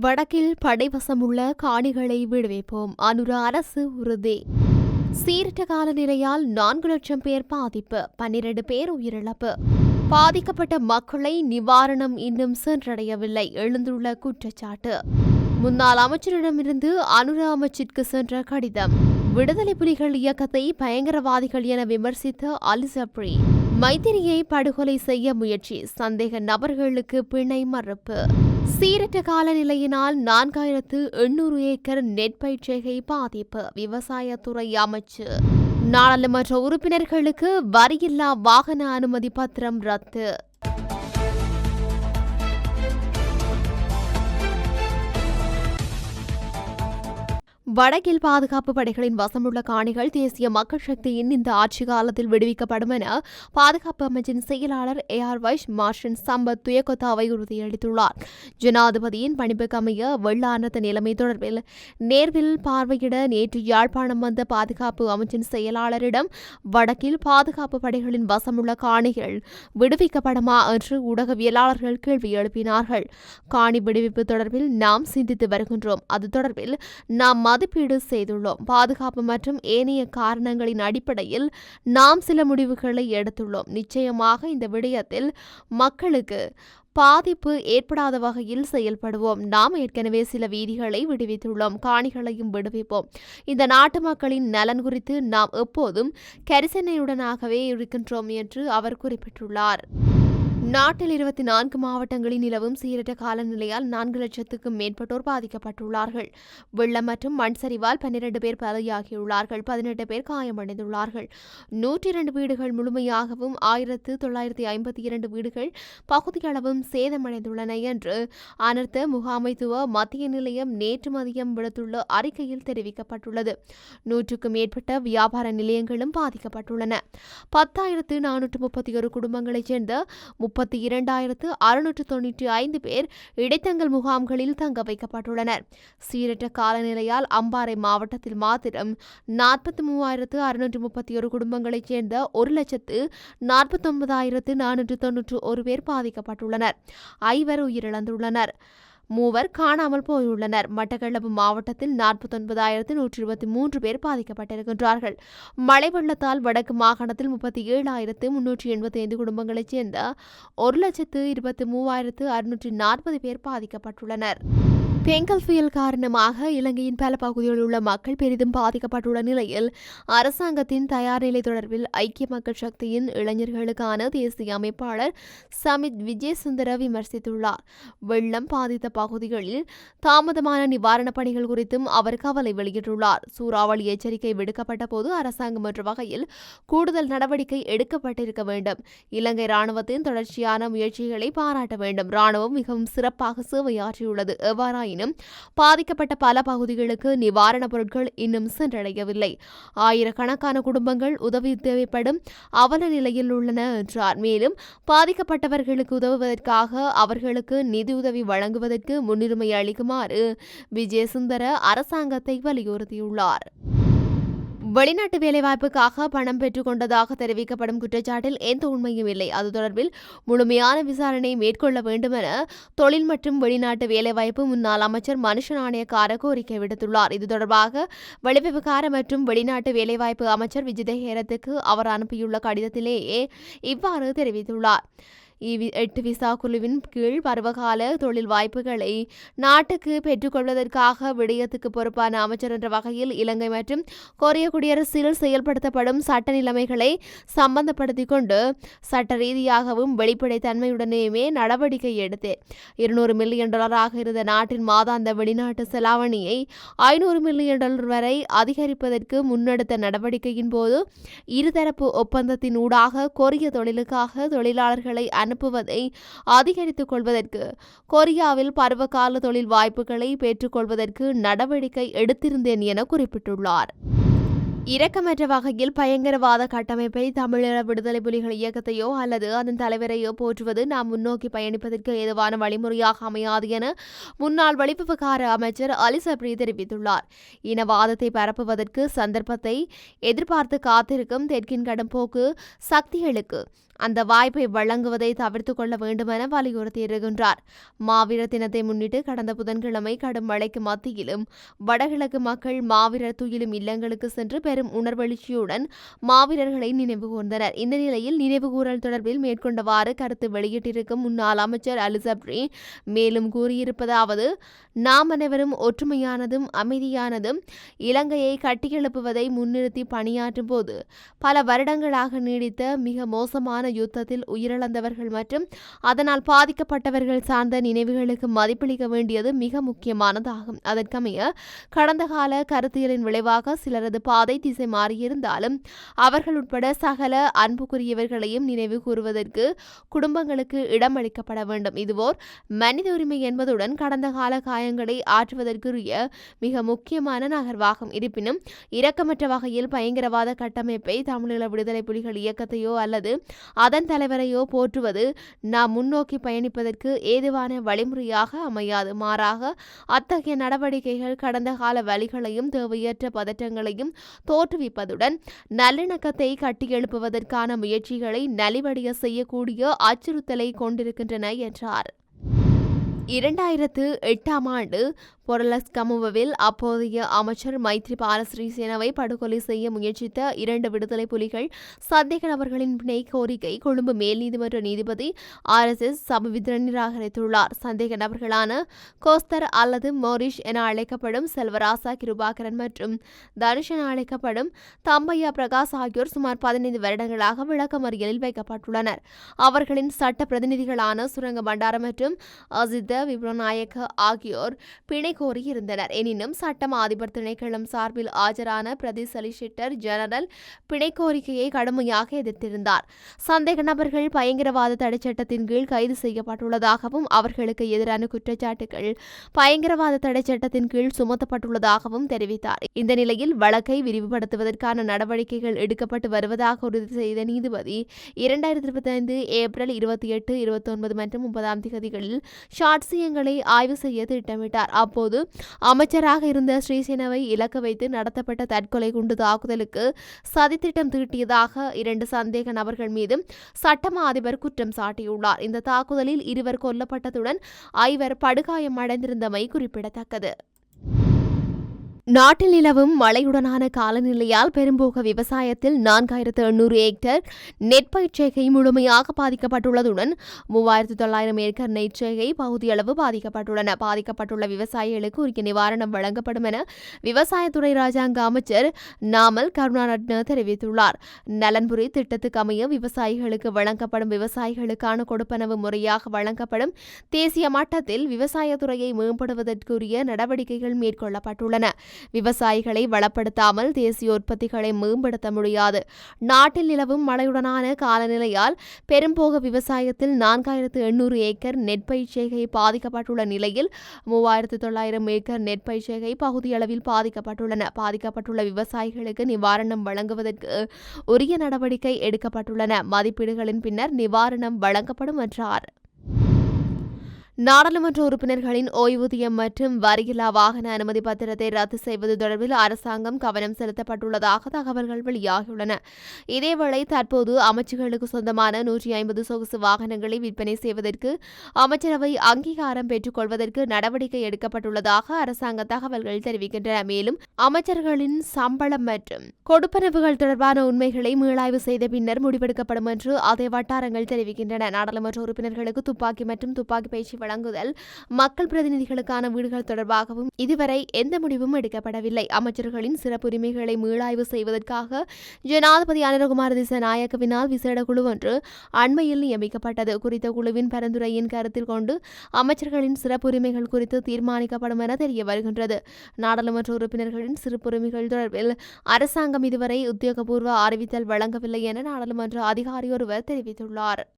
வடக்கில் படைவசமுள்ள காணிகளை விடுவிப்போம். அனுரா அரசு உறுதி. சீரற்ற காலநிலையால் நான்கு லட்சம் பேர் பாதிப்பு பன்னிரண்டு பேர் உயிரிழப்பு. பாதிக்கப்பட்ட மக்களை நிவாரணம் இன்னும் சென்றடையவில்லை எழுந்துள்ள குற்றச்சாட்டு. முன்னாள் அமைச்சரிடமிருந்து அனுர அமைச்சிற்கு சென்ற கடிதம். விடுதலை புலிகள் இயக்கத்தை பயங்கரவாதிகள் என விமர்சித்த அலிசப்ரி மைத்திரியை படுகொலை செய்ய முயற்சி சந்தேக நபர்களுக்கு பிணை மறுப்பு. சீரற்ற காலநிலையினால் நான்காயிரத்து எண்ணூறு ஏக்கர் நெற்பயிற்சிகை பாதிப்பு. விவசாயத்துறை அமைச்சு. நாடாளுமன்ற உறுப்பினர்களுக்கு வரியில்லா வாகன அனுமதி பத்திரம் ரத்து. வடக்கில் பாதுகாப்பு படைகளின் வசமுள்ள காணிகள் தேசிய மக்கள் சக்தியின் இந்த ஆட்சி காலத்தில் விடுவிக்கப்படும் என பாதுகாப்பு அமைச்சின் செயலாளர் air vice marshal Sampath துயக்கொத்தாவை உறுதியளித்துள்ளார். ஜனாதிபதியின் பணிப்புக்கு அமைய வெள்ளானத்த நிலைமை தொடர்பில் நேர்வில் பார்வையிட நேற்று யாழ்ப்பாணம் வந்த பாதுகாப்பு அமைச்சின் செயலாளரிடம் வடக்கில் பாதுகாப்பு படைகளின் வசமுள்ள காணிகள் விடுவிக்கப்படுமா என்று ஊடகவியலாளர்கள் கேள்வி எழுப்பினார்கள். காணி விடுவிப்பு தொடர்பில் நாம் சிந்தித்து வருகின்றோம். அது தொடர்பில் நாம் மது மதிப்பீடு செய்துள்ளோம். பாதுகாப்பு மற்றும் ஏனைய காரணங்களின் அடிப்படையில் நாம் சில முடிவுகளை எடுத்துள்ளோம். நிச்சயமாக இந்த விடயத்தில் மக்களுக்கு பாதிப்பு ஏற்படாத வகையில் செயல்படுவோம். நாம் ஏற்கனவே சில வீதிகளை விடுவித்துள்ளோம். காணிகளையும் விடுவிப்போம். இந்த நாட்டு மக்களின் நலன் குறித்து நாம் எப்போதும் கரிசனையுடனாகவே இருக்கின்றோம் என்று அவர் குறிப்பிட்டுள்ளார். நாட்டில் இருபத்தி நான்கு மாவட்டங்களில் நிலவும் சீரற்ற காலநிலையால் நான்கு லட்சத்துக்கும் மேற்பட்டோர் பாதிக்கப்பட்டுள்ளார்கள். வெள்ளம் மற்றும் மண் சரிவால் பன்னிரண்டு பேர் பலியாகியுள்ளார்கள். பதினெட்டு பேர் காயமடைந்துள்ளார்கள். நூற்றி இரண்டு வீடுகள் முழுமையாகவும் ஆயிரத்து தொள்ளாயிரத்தி ஐம்பத்தி இரண்டு வீடுகள் பகுதியளவும் சேதமடைந்துள்ளன என்று அனர்த்த முகாமைத்துவ மத்திய நிலையம் நேற்று மதியம் விடுத்துள்ள அறிக்கையில் தெரிவிக்கப்பட்டுள்ளது. நூற்றுக்கும் மேற்பட்ட வியாபார நிலையங்களும் பாதிக்கப்பட்டுள்ளன. பத்தாயிரத்து நானூற்று முப்பத்தி ஒரு குடும்பங்களைச் சேர்ந்த முப்பத்தி இரண்டாயிரத்து அறுநூற்று தொன்னூற்றி ஐந்து பேர் இடைத்தங்கல் முகாம்களில் தங்க வைக்கப்பட்டுள்ளனர். சீரற்ற காலநிலையால் அம்பாறை மாவட்டத்தில் மாத்திரம் நாற்பத்தி மூவாயிரத்து அறுநூற்று முப்பத்தி ஒரு குடும்பங்களைச் சேர்ந்த ஒரு லட்சத்து நாற்பத்தொன்பதாயிரத்து நானூற்று தொன்னூற்று ஒரு பேர் பாதிக்கப்பட்டுள்ளனர். ஐவர் உயிரிழந்துள்ளனர். மூவர் காணாமல் போயுள்ளனர். மட்டக்களப்பு மாவட்டத்தில் நாற்பத்தொன்பதாயிரத்து நூற்றி இருபத்தி மூன்று பேர் பாதிக்கப்பட்டிருக்கின்றார்கள். மழை வெள்ளத்தால் வடக்கு மாகாணத்தில் முப்பத்தி ஏழாயிரத்து முன்னூற்றி எண்பத்தி ஐந்து குடும்பங்களைச் சேர்ந்த ஒரு லட்சத்து இருபத்தி மூவாயிரத்து அறுநூற்றி நாற்பது பேர் பாதிக்கப்பட்டுள்ளனர். பெங்கல் புயல் காரணமாக இலங்கையின் பல பகுதிகளில் உள்ள மக்கள் பெரிதும் பாதிக்கப்பட்டுள்ள நிலையில் அரசாங்கத்தின் தயார் நிலை தொடர்பில் ஐக்கிய மக்கள் சக்தியின் இளைஞர்களுக்கான தேசிய அமைப்பாளர் சமித் விஜயசுந்தர விமர்சித்துள்ளார். வெள்ளம் பாதித்த பகுதிகளில் தாமதமான நிவாரணப் பணிகள் குறித்தும் அவர் கவலை வெளியிட்டுள்ளார். சூறாவளி எச்சரிக்கை விடுக்கப்பட்ட போது அரசாங்கம் என்ற வகையில் கூடுதல் நடவடிக்கை எடுக்கப்பட்டிருக்க வேண்டும். இலங்கை ராணுவத்தின் தொடர்ச்சியான முயற்சிகளை பாராட்ட வேண்டும். ராணுவம் மிகவும் சிறப்பாக சேவையாற்றியுள்ளது. எவ்வாறாயினும் பாதிக்கப்பட்ட பல பகுதிகளுக்கு நிவாரணப் பொருட்கள் இன்னும் சென்றடையவில்லை. ஆயிரக்கணக்கான குடும்பங்கள் உதவி தேவைப்படும் அவல நிலையில் உள்ளன என்றார். மேலும் பாதிக்கப்பட்டவர்களுக்கு உதவுவதற்காக அவர்களுக்கு நிதியுதவி வழங்குவதற்கு முன்னுரிமை அளிக்குமாறு விஜயசுந்தர அரசாங்கத்தை வலியுறுத்தியுள்ளார். வெளிநாட்டு வேலைவாய்ப்புக்காக பணம் பெற்றுக் கொண்டதாக தெரிவிக்கப்படும் குற்றச்சாட்டில் எந்த உண்மையும் இல்லை. அது தொடர்பில் முழுமையான விசாரணை மேற்கொள்ள வேண்டும் என தொழில் மற்றும் வெளிநாட்டு வேலைவாய்ப்பு முன்னாள் அமைச்சர் மனுஷ நாணயக்கார கோரிக்கை விடுத்துள்ளார். இது தொடர்பாக வெளிவிவகார மற்றும் வெளிநாட்டு வேலைவாய்ப்பு அமைச்சர் விஜித ஹேரத்துக்கு அவர் அனுப்பியுள்ள கடிதத்திலேயே இவ்வாறு தெரிவித்துள்ளார். எட்டு விசா குழுவின் கீழ் பருவகால தொழில் வாய்ப்புகளை நாட்டுக்கு பெற்றுக்கொள்வதற்காக விடயத்துக்கு பொறுப்பான அமைச்சர் என்ற வகையில் இலங்கை மற்றும் கொரிய குடியரசில் செயல்படுத்தப்படும் சட்ட நிலைமைகளை சம்பந்தப்படுத்திக் கொண்டு சட்ட ரீதியாகவும் வெளிப்படைத்தன்மையுடனேயுமே நடவடிக்கை எடுத்தேன் இருநூறு மில்லியன் டாலராக இருந்த நாட்டின் மாதாந்த வெளிநாட்டு செலாவணியை ஐநூறு மில்லியன் டாலர் வரை அதிகரிப்பதற்கு முன்னெடுத்த நடவடிக்கையின் போது இருதரப்பு ஒப்பந்தத்தின் ஊடாக கொரிய தொழிலுக்காக தொழிலாளர்களை அனுப்புவதை அதிகரித்துக் கொள்வதற்கு கொரியாவில் பருவகால தொழில் வாய்ப்புகளை பெற்றுக்கொள்வதற்கு நடவடிக்கை எடுத்திருந்தேன் என குறிப்பிட்டுள்ளார். இரக்கமற்ற வகையில் பயங்கரவாத கட்டமைப்பை தமிழீழ விடுதலை புலிகள் இயக்கத்தையோ அல்லது அதன் தலைவரையோ போற்றுவது நாம் முன்னோக்கி பயணிப்பதற்கு ஏதுவான வழிமுறையாக அமையாது என முன்னாள் வெளிவிவகார அமைச்சர் அலி சப்ரி தெரிவித்துள்ளார். இனவாதத்தை பரப்புவதற்கு சந்தர்ப்பத்தை எதிர்பார்த்து காத்திருக்கும் தெற்கின் கடும் போக்கு சக்திகளுக்கு அந்த வாய்ப்பை வழங்குவதை தவிர்த்து கொள்ள வேண்டுமென வலியுறுத்தியிருக்கின்றார் மாவீரர் தினத்தை முன்னிட்டு கடந்த புதன்கிழமை கடும் மழைக்கு மத்தியிலும் வடகிழக்கு மக்கள் மாவீரர் துயிலும் இல்லங்களுக்கு சென்று பெரும் உணர்வெழுச்சியுடன் மாவீரர்களை நினைவு கூர்ந்தனர். இந்த நிலையில் நினைவுகூரல் தொடர்பில் மேற்கொண்டவாறு கருத்து வெளியிட்டிருக்கும் முன்னாள் அமைச்சர் அலிசப்ரி மேலும் கூறியிருப்பதாவது நாம் அனைவரும் ஒற்றுமையானதும் அமைதியானதும் இலங்கையை கட்டியெழுப்புவதை முன்னிறுத்தி பணியாற்றும் போது பல வருடங்களாக நீடித்த மிக மோசமான யுத்தத்தில் உயிரிழந்தவர்கள் மற்றும் அதனால் பாதிக்கப்பட்டவர்கள் சார்ந்த நினைவுகளுக்கு மதிப்பளிக்க வேண்டியது மிக முக்கியமானதாகும். அதற்கமைய கடந்த கால கருத்தியலின் விளைவாக சிலரது பாதை திசை மாறியிருந்தாலும் அவர்கள் உட்பட சகல அன்புக்குரியவர்களையும் நினைவு கூறுவதற்கு குடும்பங்களுக்கு இடமளிக்கப்பட வேண்டும். இதுவோர் மனித உரிமை என்பதுடன் கடந்த கால காயங்களை ஆற்றுவதற்குரிய மிக முக்கியமான நகர்வாகும். இருப்பினும் இரக்கமற்ற வகையில் பயங்கரவாத கட்டமைப்பை தமிழீழ விடுதலை புலிகள் இயக்கத்தையோ அல்லது அதன் தலைவரையோ போற்றுவது நாம் முன்னோக்கி பயணிப்பதற்கு ஏதுவான வழிமுறையாக அமையாது. மாறாக அத்தகைய நடவடிக்கைகள் கடந்த கால வழிகளையும் தேவையற்ற பதற்றங்களையும் தோற்றுவிப்பதுடன் நல்லிணக்கத்தை கட்டியெழுப்புவதற்கான முயற்சிகளை நலிவடைய செய்யக்கூடிய அச்சுறுத்தலை கொண்டிருக்கின்றன என்றார். இரண்டாயிரத்து எட்டாம் ஆண்டு பொரலஸ் கமுவவில் அப்போதைய அமைச்சர் மைத்ரிபால சிறிசேனவை படுகொலை செய்ய முயற்சித்த இரண்டு விடுதலை புலிகள் சந்தேக நபர்களின் பிணை கோரிக்கை கொழும்பு மேல் நீதிமன்ற நீதிபதி ஆர் எஸ் எஸ் நிராகரித்துள்ளார். சந்தேக நபர்களான கோஸ்தர் அல்லது மோரிஷ் என அழைக்கப்படும் செல்வராசா கிருபாகரன் மற்றும் தனுஷ் என அழைக்கப்படும் தம்பையா பிரகாஷ் ஆகியோர் சுமார் பதினைந்து வருடங்களாக விளக்கமறியலில் வைக்கப்பட்டுள்ளனர். அவர்களின் சட்ட பிரதிநிதிகளான சுரங்க பண்டாரம் மற்றும் அசித்த விப்ரநாயக்க ஆகியோர் பிணை கோரியிருந்தனர் எனினும் சட்டம் அதிபர் திணைக்களம் சார்பில் ஆஜரான பிரதி சொலிசிட்டர் ஜெனரல் பிணை கோரிக்கையை கடுமையாக எதிர்த்திருந்தார். சந்தேக நபர்கள் பயங்கரவாத தடைச்சட்டத்தின் கீழ் கைது செய்யப்பட்டுள்ளதாகவும் அவர்களுக்கு எதிரான குற்றச்சாட்டுகள் பயங்கரவாத தடை சட்டத்தின் கீழ் சுமத்தப்பட்டுள்ளதாகவும் தெரிவித்தார். இந்த நிலையில் வழக்கை விரிவுபடுத்துவதற்கான நடவடிக்கைகள் எடுக்கப்பட்டு வருவதாக உறுதி செய்த நீதிபதி இரண்டாயிரத்தி இருபத்தி ஐந்து ஏப்ரல் இருபத்தி எட்டு இருபத்தி ஒன்பது மற்றும் முப்பதாம் தேதிகளில் சாட்சியங்களை ஆய்வு செய்ய திட்டமிட்டார். அப்போது போது அமைச்சராக இருந்த ஸ்ரீசேனவை இலக்கு வைத்து நடத்தப்பட்ட தற்கொலை குண்டு தாக்குதலுக்கு சதித்திட்டம் தீட்டியதாக இரண்டு சந்தேக நபர்கள் மீது சட்டமா அதிபர் குற்றம் சாட்டியுள்ளார். இந்த தாக்குதலில் இருவர் கொல்லப்பட்டதுடன் ஐவர் படுகாயம் அடைந்திருந்தமை குறிப்பிடத்தக்கது. நாட்டில் நிலவும் மழையுடனான காலநிலையால் பெரும்போக விவசாயத்தில் நான்காயிரத்து எண்ணூறு ஏக்டர் செய்கை முழுமையாக பாதிக்கப்பட்டுள்ளதுடன் மூவாயிரத்து தொள்ளாயிரம் ஏக்கர் நெற்செய்கை பகுதியளவு பாதிக்கப்பட்டுள்ளன. பாதிக்கப்பட்டுள்ள விவசாயிகளுக்கு உரிய நிவாரணம் வழங்கப்படும் என விவசாயத்துறை ராஜாங்க அமைச்சர் நாமல் கருணாரட்ன தெரிவித்துள்ளார். நலன்புரி திட்டத்துக்கு அமைய விவசாயிகளுக்கு வழங்கப்படும் விவசாயிகளுக்கான கொடுப்பனவு முறையாக வழங்கப்படும் தேசிய மட்டத்தில் விவசாயத்துறையை மேம்படுவதற்குரிய நடவடிக்கைகள் மேற்கொள்ளப்பட்டுள்ளன. விவசாயிகளை வளப்படுத்தாமல் தேசிய உற்பத்திகளை மேம்படுத்த முடியாது. நாட்டில் நிலவும் மழையுடனான காலநிலையால் பெரும்போக விவசாயத்தில் நான்காயிரத்து எண்ணூறு ஏக்கர் நெற்பயிர்ச்சேகை பாதிக்கப்பட்டுள்ள நிலையில் மூவாயிரத்து தொள்ளாயிரம் ஏக்கர் நெற்பயிர்ச்சேகை பகுதியளவில் பாதிக்கப்பட்டுள்ளன. பாதிக்கப்பட்டுள்ள விவசாயிகளுக்கு நிவாரணம் வழங்குவதற்கு உரிய நடவடிக்கை எடுக்கப்பட்டுள்ளன. மதிப்பீடுகளின் பின்னர் நிவாரணம் வழங்கப்படும் என்றார். நாடாளுமன்ற உறுப்பினர்களின் ஓய்வூதியம் மற்றும் வரியில்லா வாகன அனுமதி பத்திரத்தை ரத்து செய்வது தொடர்பில் அரசாங்கம் கவனம் செலுத்தப்பட்டுள்ளதாக தகவல்கள் வெளியாகியுள்ளன. இதேவேளை தற்போது அமைச்சுகளுக்கு சொந்தமான நூற்றி ஐம்பது சொகுசு வாகனங்களை விற்பனை செய்வதற்கு அமைச்சரவை அங்கீகாரம் பெற்றுக் கொள்வதற்கு நடவடிக்கை எடுக்கப்பட்டுள்ளதாக அரசாங்க தகவல்கள் தெரிவிக்கின்றன. மேலும் அமைச்சர்களின் சம்பளம் மற்றும் கொடுப்பனவுகள் தொடர்பான உண்மைகளை மீளாய்வு செய்த பின்னர் முடிவெடுக்கப்படும் என்று அதே வட்டாரங்கள் தெரிவிக்கின்றன. நாடாளுமன்ற உறுப்பினர்களுக்கு துப்பாக்கி மற்றும் துப்பாக்கி பயிற்சி வழங்குதல். மக்கள் பிரதிநிதிகளுக்கான வீடுகள் தொடர்பாகவும் இதுவரை எந்த முடிவும் எடுக்கப்படவில்லை. அமைச்சர்களின் சிறப்புரிமைகளை மீளாய்வு செய்வதற்காக ஜனாதிபதி அனுரகுமார் திசநாயக்கவினால் விசேட குழு ஒன்று அண்மையில் நியமிக்கப்பட்டது. குறித்த குழுவின் பரிந்துரையின் கருத்தில் கொண்டு அமைச்சர்களின் சிறப்புரிமைகள் குறித்து தீர்மானிக்கப்படும் என தெரிய வருகின்றது. நாடாளுமன்ற உறுப்பினர்களின் சிறப்புரிமைகள் தொடர்பில் அரசாங்கம் இதுவரை உத்தியோகபூர்வ அறிவித்தல் வழங்கவில்லை என நாடாளுமன்ற அதிகாரி ஒருவர் தெரிவித்துள்ளார்.